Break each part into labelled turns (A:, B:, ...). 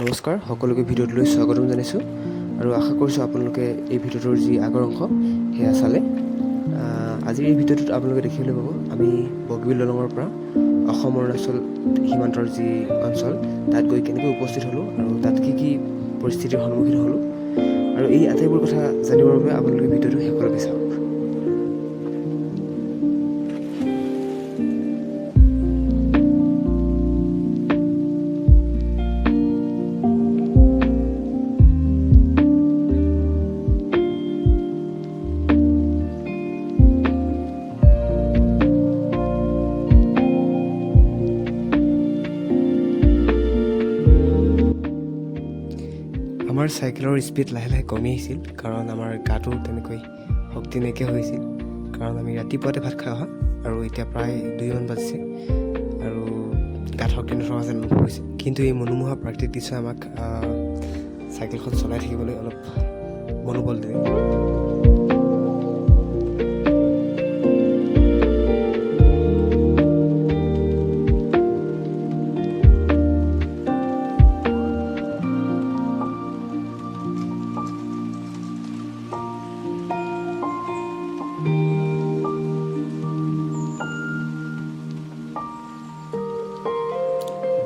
A: নমস্কাৰ সকলোকে ভিডিঅ'টোলৈ স্বাগতম জনাইছোঁ। আৰু আশা কৰিছোঁ আপোনালোকে এই ভিডিঅ'টোৰ যি আগৰ অংশ সেয়া চালে। আজিৰ এই ভিডিঅ'টোত আপোনালোকে দেখিবলৈ পাব আমি বগীবিল দলঙৰ পৰা অসম অৰুণাচল সীমান্তৰ যি অঞ্চল তাত গৈ কেনেকৈ উপস্থিত হ'লোঁ আৰু তাত কি কি পৰিস্থিতিৰ সন্মুখীন হ'লোঁ। আৰু এই আটাইবোৰ কথা জানিবৰ বাবে আপোনালোকে ভিডিঅ'টো শেষলৈকে চাওক। আমাৰ চাইকেলৰ স্পীড লাহে লাহে কমি আহিছিল কাৰণ আমাৰ গাটো তেনেকৈ শক্তি নাইকিয়া হৈছিল কাৰণ আমি ৰাতিপুৱাতে ভাত খাই অহা আৰু এতিয়া প্ৰায় দুইমান বাজিছে আৰু গাত শক্তি নথকা যেন অনুভৱ হৈছে। কিন্তু এই মনোমোহা প্ৰাকৃতিক দৃশ্যই আমাক চাইকেলখন চলাই থাকিবলৈ অলপ মনোবল দিয়ে।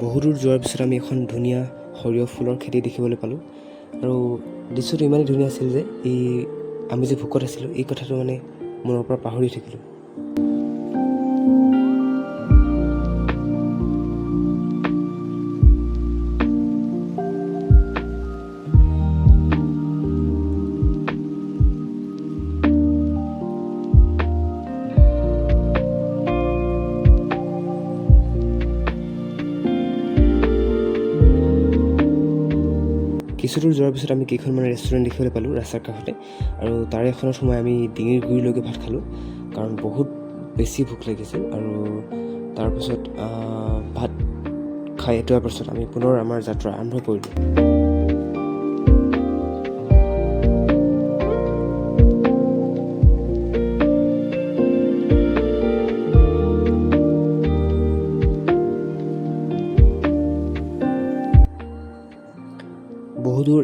A: বহু দূৰ যোৱাৰ পিছত আমি এখন ধুনীয়া সৰিয়হ ফুলৰ খেতি দেখিবলৈ পালোঁ। আৰু দৃশ্যটো ইমানেই ধুনীয়া আছিল যে এই আমি যে ভোকত আছিলোঁ, এই কথাটো মানে মনৰ পৰা পাহৰি থাকিলোঁ। কিছু দূৰ যোৱাৰ পিছত আমি কেইখনমান ৰেষ্টুৰেণ্ট দেখিবলৈ পালোঁ, ৰাস্তাৰ কাষতে। আৰু তাৰে এখনত সোমাই আমি ডিঙিৰ গুৰিলৈকে ভাত খালোঁ, কাৰণ বহুত বেছি ভোক লাগিছিল আৰু তাৰপিছত ভাত খাই এটোৱাৰ পাছত আমি পুনৰ আমাৰ যাত্ৰা আৰম্ভ কৰিলোঁ।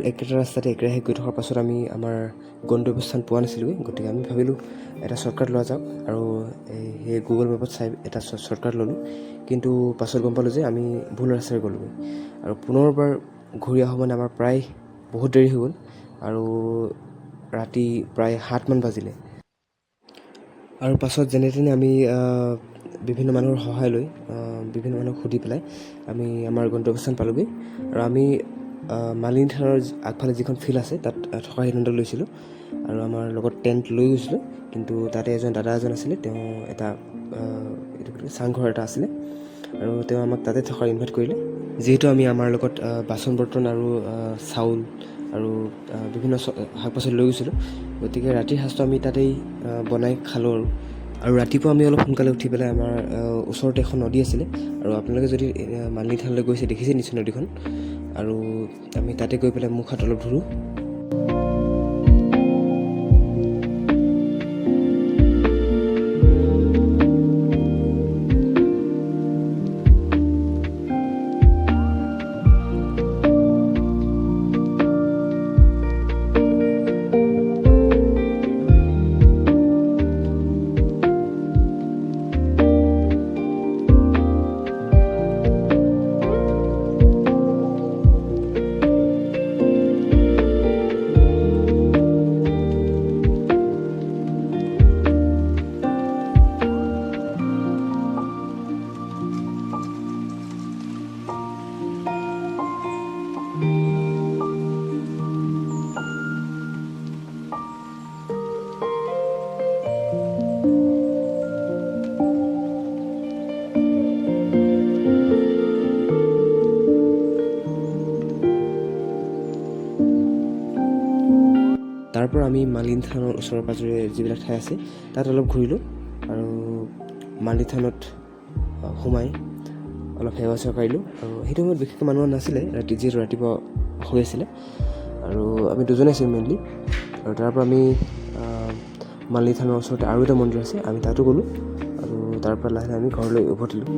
A: একেটা ৰাস্তাতে একেৰাহে গৈ থকাৰ পাছত আমি আমাৰ গন্তব্যস্থান পোৱা নাছিলোঁগৈ গতিকে আমি ভাবিলোঁ এটা শ্বৰ্টকাট লোৱা যাওক আৰু সেই গুগল মেপত চাই এটা শ্বৰ্টকাট ল'লোঁ। কিন্তু পাছত গম পালোঁ যে আমি ভুল ৰাস্তাৰে গ'লোঁগৈ আৰু পুনৰবাৰ ঘূৰি অহা মানে আমাৰ প্ৰায় বহুত দেৰি হৈ গ'ল আৰু ৰাতি প্ৰায় সাতমান বাজিলে। আৰু পাছত যেনে তেনে আমি বিভিন্ন মানুহৰ সহায় লৈ বিভিন্ন মানুহক সুধি পেলাই আমি আমাৰ গন্তব্যস্থান পালোঁগৈ। আৰু আমি মালিনী থানৰ আগফালে যিখন ফিল্ড আছে তাত আহ, থকা সিদ্ধান্ত লৈছিলোঁ। আৰু আমাৰ লগত টেণ্ট লৈ গৈছিলোঁ। কিন্তু তাতে এজন দাদা এজন আছিলে তেওঁ এটা এইটো কি চাংঘৰ এটা আছিলে। আৰু তেওঁ আমাক তাতে থকাৰ ইনভাইট কৰিলে। যিহেতু আমি আমাৰ লগত বাচন বৰ্তন আৰু চাউল আৰু বিভিন্ন শাক পাচলি লৈ গৈছিলোঁ। গতিকে ৰাতিৰ সাঁজটো আমি তাতেই বনাই খালোঁ আৰু। আৰু ৰাতিপুৱা আমি অলপ সোনকালে উঠি পেলাই আমাৰ ওচৰতে এখন নদী আছিলে। আৰু আপোনালোকে যদি মালিনী থানলৈ গৈছে দেখিছে নিশ্চয় নদীখন। আৰু আমি তাতে গৈ পেলাই মুখ হাত অলপ ধুলোঁ। আমি মালিনী থানৰ ওচৰে পাঁজৰে যিবিলাক ঠাই আছে তাত অলপ ঘূৰিলোঁ আৰু মালিনী থানত সোমাই অলপ সেৱা চেৱা কৰিলোঁ আৰু সেইটো সময়ত বিশেষকৈ মানুহ নাছিলে ৰাতি যিহেতু ৰাতিপুৱা হৈ আছিলে। আৰু আমি দুজনে আছিলোঁ মেইনলি আৰু তাৰ পৰা আমি মালিনী থানৰ ওচৰতে আৰু এটা মন্দিৰ আছে আমি তাতো গ'লোঁ আৰু তাৰ পৰা লাহে লাহে আমি ঘৰলৈ উভতিলোঁ।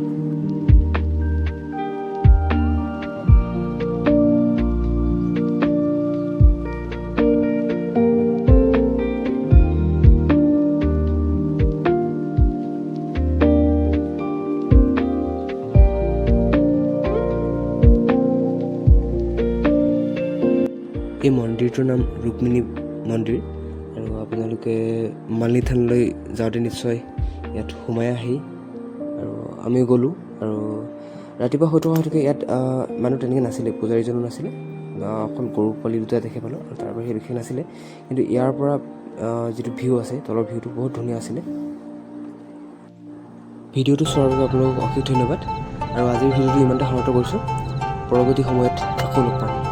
A: এই মন্দিৰটোৰ নাম ৰুক্মিণী মন্দিৰ। আৰু আপোনালোকে মালিনী থানলৈ যাওঁতে নিশ্চয় ইয়াত সোমাই আহি আৰু আমিও গ'লোঁ। আৰু ৰাতিপুৱা হৈ থকা হেতুকে ইয়াত মানুহ তেনেকৈ নাছিলে পূজাৰীজনো নাছিলে। অকল গৰু পোৱালি দুটা দেখি পালোঁ আৰু তাৰ বাহিৰে বিশেষ নাছিলে। কিন্তু ইয়াৰ পৰা যিটো ভিউ আছে তলৰ ভিউটো বহুত ধুনীয়া আছিলে। ভিডিঅ'টো চোৱাৰ বাবে আপোনালোকক অশেষ ধন্যবাদ। আৰু আজিৰ ভিডিঅ'টো ইমানতে সমাপ্ত কৰিছোঁ। পৰৱৰ্তী সময়ত আকৌ লগ পাম।